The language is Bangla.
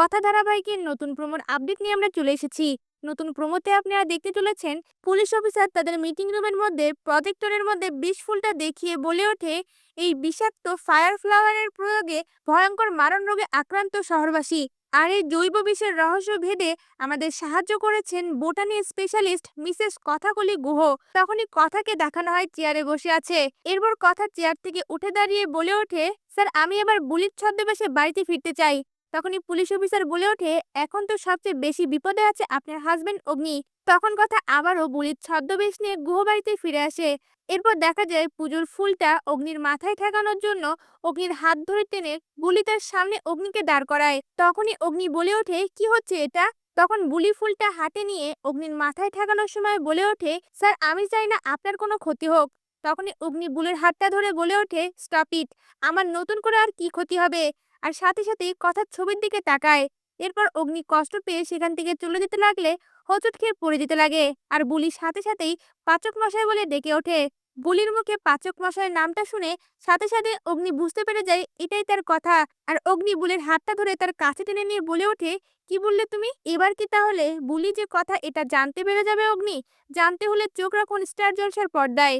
কথা ধারাবাহিকের নতুন প্রোমোর আপডেট নিয়ে আমরা চলে এসেছি। নতুন প্রোমোতে আপনারা দেখতে চলেছেন পুলিশ অফিসার তাদের মিটিং রুমের মধ্যে প্রজেক্টরের মধ্যে বিষ ফুলটা দেখিয়ে বলে ওঠে, এই বিষাক্ত ফায়ার ফ্লাওয়ারের প্রয়োগে ভয়ঙ্কর মারণ রোগে আক্রান্ত শহরবাসী। আর এই জৈব বিষের রহস্য ভেদে আমাদের সাহায্য করেছেন botany specialist Mrs Kathakali Guha. তখনই কথাকে দেখানো হয় চেয়ারে বসে আছে। এরপর কথা চেয়ার থেকে উঠে দাঁড়িয়ে বলে ওঠে, স্যার, আমি এবার বুলির ছদ্মবেশে বাড়িতে ফিরতে চাই। তখনই পুলিশ অফিসার বলে ওঠে, এখন তো সবচেয়ে বেশি বিপদে আছে আপনার হাজবেন্ড অগ্নি। তখন কথা আবারও বুলির ছদ্মবেশ নিয়ে গুহবাড়িতে ফিরে আসে। এরপর দেখা যায় পুজোর ফুলটা অগ্নির মাথায় ঠেকানোর জন্য অগ্নির হাত ধরে টেনে বুলি তার সামনে অগ্নিকে দাঁড় করায়। তখনই অগ্নি বলে ওঠে, কি হচ্ছে এটা? তখন বুলি ফুলটা হাতে নিয়ে অগ্নির মাথায় ঠেকানোর সময় বলে ওঠে, স্যার, আমি চাই না আপনার কোনো ক্ষতি হোক। তখনই অগ্নি বুলের হাতটা ধরে বলে ওঠে, স্টপ ইট, আমার নতুন করে আর কি ক্ষতি হবে? আর সাথে সাথে কথার ছবির দিকে তাকায়। এরপর অগ্নি কষ্ট পেয়ে সেখান থেকে চলে যেতে লাগলে হোঁচট খেয়ে পড়ে যেতে লাগে আর বুলির সাথে সাথেই পাচক মশাই বলে ডেকে ওঠে। বুলির মুখে পাচক মশাইয়ের নামটা শুনে সাথে সাথে অগ্নি বুঝতে পেরে যায় এটাই তার কথা আর অগ্নি বুলের হাতটা ধরে তার কাছে টেনে নিয়ে বলে ওঠে, কি বললে তুমি? এবার কি তাহলে? বুলি যে কথা এটা জানতে পেরে যাবে অগ্নি? জানতে হলে চোখ রাখুন স্টার জলসার পর্দায়।